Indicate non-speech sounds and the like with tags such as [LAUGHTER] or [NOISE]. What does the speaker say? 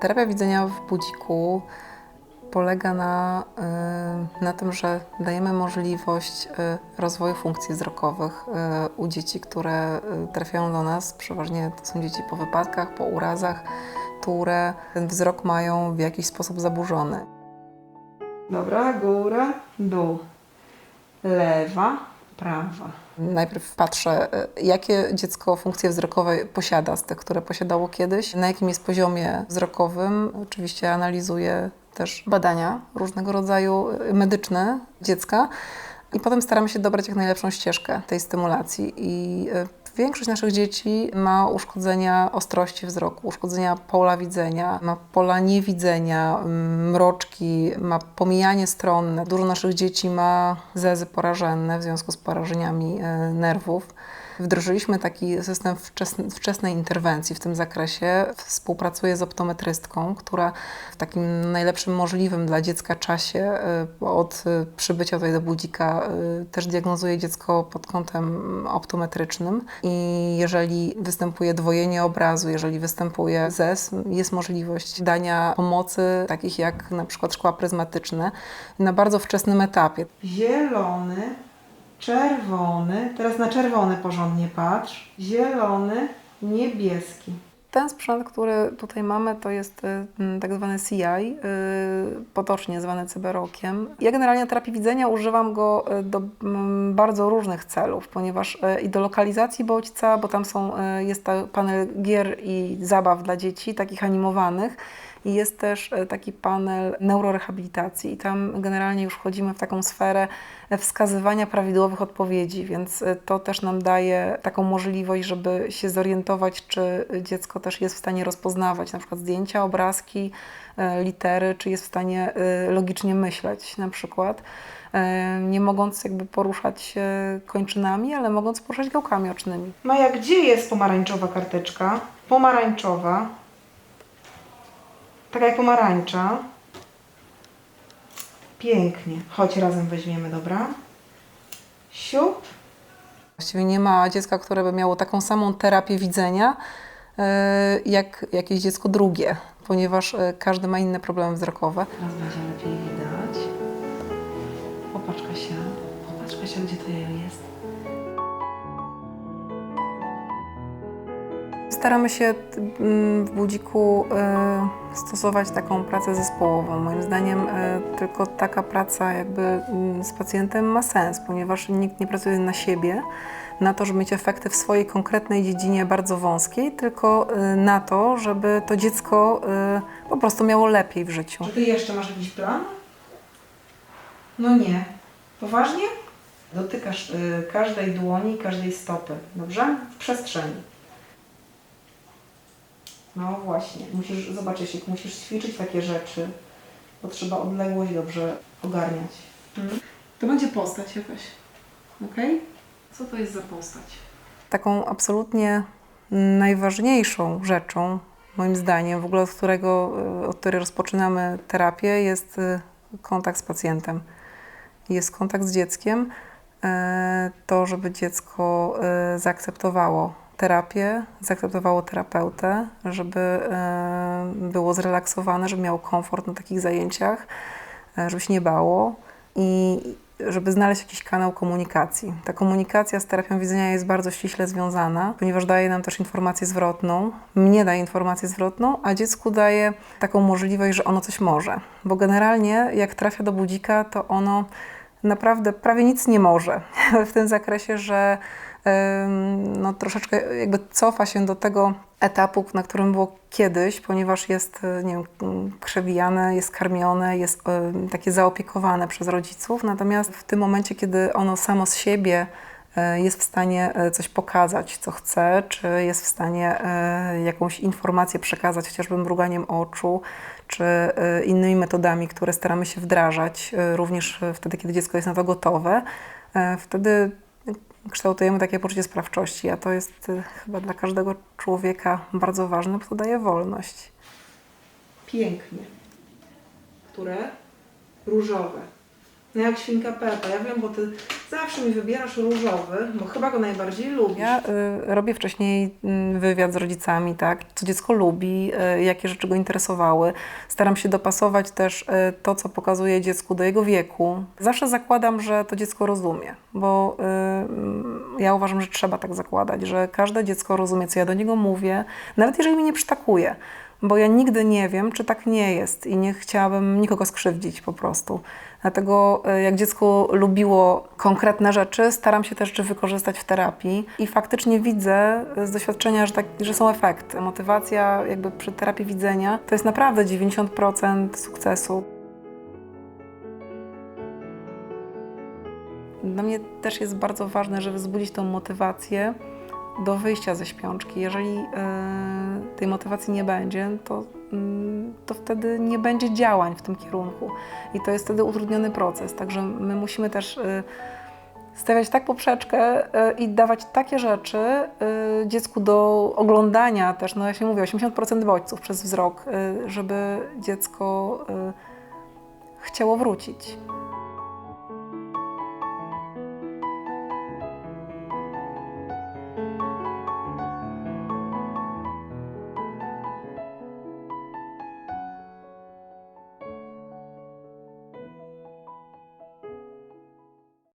Terapia widzenia w budziku polega na, y, na tym, że dajemy możliwość y, rozwoju funkcji wzrokowych y, u dzieci, które trafiają do nas. Przeważnie to są dzieci po wypadkach, po urazach, które ten wzrok mają w jakiś sposób zaburzony. Dobra, góra, dół. Lewa, prawa. Najpierw patrzę, y, jakie dziecko funkcje wzrokowe posiada z tych, które posiadało kiedyś, na jakim jest poziomie wzrokowym. Oczywiście analizuję też badania różnego rodzaju y, medyczne dziecka i potem staramy się dobrać jak najlepszą ścieżkę tej stymulacji. I y, większość naszych dzieci ma uszkodzenia ostrości wzroku, uszkodzenia pola widzenia, ma pola niewidzenia, mroczki, ma pomijanie stronne. Dużo naszych dzieci ma zezy porażenne w związku z porażeniami e, nerwów. Wdrożyliśmy taki system wczesn- wczesnej interwencji w tym zakresie. Współpracuję z optometrystką, która w takim najlepszym możliwym dla dziecka czasie e, od e, przybycia tutaj do budzika e, też diagnozuje dziecko pod kątem optometrycznym i jeżeli występuje dwojenie obrazu, jeżeli występuje ZES, jest możliwość dania pomocy takich jak na przykład szkła pryzmatyczne na bardzo wczesnym etapie. Zielony, czerwony. Teraz na czerwony porządnie patrz. Zielony, niebieski. Ten sprzęt, który tutaj mamy, to jest y, m, tak zwany CI, y, potocznie zwany cyberokiem. Ja generalnie terapii widzenia używam go y, do mm, bardzo różnych celów, ponieważ i do lokalizacji bodźca, bo tam są, jest panel gier i zabaw dla dzieci, takich animowanych. I jest też y, taki panel neurorehabilitacji i tam generalnie już wchodzimy w taką sferę e, wskazywania prawidłowych odpowiedzi, więc y, to też nam daje taką możliwość, żeby się zorientować, czy dziecko też jest w stanie rozpoznawać na przykład zdjęcia, obrazki, e, litery, czy jest w stanie logicznie myśleć na przykład, e, nie mogąc jakby poruszać się kończynami, ale mogąc poruszać gałkami ocznymi. Maja, gdzie jest pomarańczowa karteczka? Pomarańczowa. Taka jak pomarańcza. Pięknie. Chodź razem weźmiemy, dobra? Siup. Właściwie nie ma dziecka, które by miało taką samą terapię widzenia, e, jak jakieś dziecko drugie, ponieważ e, każdy ma inne problemy wzrokowe. Teraz będzie lepiej widać. Popatrz Kasia. Popatrz Kasia, gdzie to jajo jest. Staramy się t- m, w budziku e, stosować taką pracę zespołową. Moim zdaniem e, tylko taka praca jakby m, z pacjentem ma sens, ponieważ nikt nie pracuje na siebie, na to, żeby mieć efekty w swojej konkretnej dziedzinie bardzo wąskiej, tylko e, na to, żeby to dziecko po prostu miało lepiej w życiu. Czy ty jeszcze masz jakiś plan? No nie. Poważnie? Dotykasz y, każdej dłoni, każdej stopy, dobrze? W przestrzeni. No właśnie, musisz zobaczyć, jak musisz ćwiczyć takie rzeczy, bo trzeba odległość dobrze ogarniać. To będzie postać jakaś, okej? Co to jest za postać? Taką absolutnie najważniejszą rzeczą, moim zdaniem, w ogóle od, którego, y, od której rozpoczynamy terapię, jest y, kontakt z pacjentem. Jest kontakt z dzieckiem, e, to, żeby dziecko zaakceptowało terapię, zaakceptowało terapeutę, żeby e, było zrelaksowane, żeby miało komfort na takich zajęciach, e, żeby się nie bało i żeby znaleźć jakiś kanał komunikacji. Ta komunikacja z terapią widzenia jest bardzo ściśle związana, ponieważ daje nam też informację zwrotną, mnie daje informację zwrotną, a dziecku daje taką możliwość, że ono coś może. Bo generalnie jak trafia do budzika, to ono naprawdę prawie nic nie może [LAUGHS] w tym zakresie, że no, troszeczkę jakby cofa się do tego etapu, na którym było kiedyś, ponieważ jest y, nie wiem, przewijane, jest karmione, jest y, takie zaopiekowane przez rodziców. Natomiast w tym momencie, kiedy ono samo z siebie y, jest w stanie coś pokazać, co chce, czy jest w stanie jakąś informację przekazać, chociażby mruganiem oczu, czy innymi metodami, które staramy się wdrażać, również wtedy, kiedy dziecko jest na to gotowe, wtedy kształtujemy takie poczucie sprawczości, a to jest y, chyba dla każdego człowieka bardzo ważne, bo to daje wolność. Pięknie. Które? Różowe. No jak świnka Pepa. Ja wiem, bo ty zawsze mi wybierasz różowy, bo chyba go najbardziej lubisz. Ja y, robię wcześniej y, wywiad z rodzicami, tak, co dziecko lubi, y, jakie rzeczy go interesowały. Staram się dopasować też y, to, co pokazuje dziecku do jego wieku. Zawsze zakładam, że to dziecko rozumie, bo y, mm, ja uważam, że trzeba tak zakładać, że każde dziecko rozumie, co ja do niego mówię, nawet jeżeli mi nie przytakuje. Bo ja nigdy nie wiem, czy tak nie jest i nie chciałabym nikogo skrzywdzić po prostu. Dlatego y, jak dziecko lubiło konkretne rzeczy, staram się też wykorzystać w terapii i faktycznie widzę y, z doświadczenia, że, tak, że są efekty. Motywacja jakby przy terapii widzenia to jest naprawdę 90% sukcesu. Dla mnie też jest bardzo ważne, żeby wzbudzić tą motywację do wyjścia ze śpiączki. Jeżeli e, tej motywacji nie będzie, to, mm, to wtedy nie będzie działań w tym kierunku. I to jest wtedy utrudniony proces. Także my musimy też e, stawiać tak poprzeczkę e, i dawać takie rzeczy e, dziecku do oglądania też, no ja się mówię, 80% bodźców przez wzrok, e, żeby dziecko e, chciało wrócić.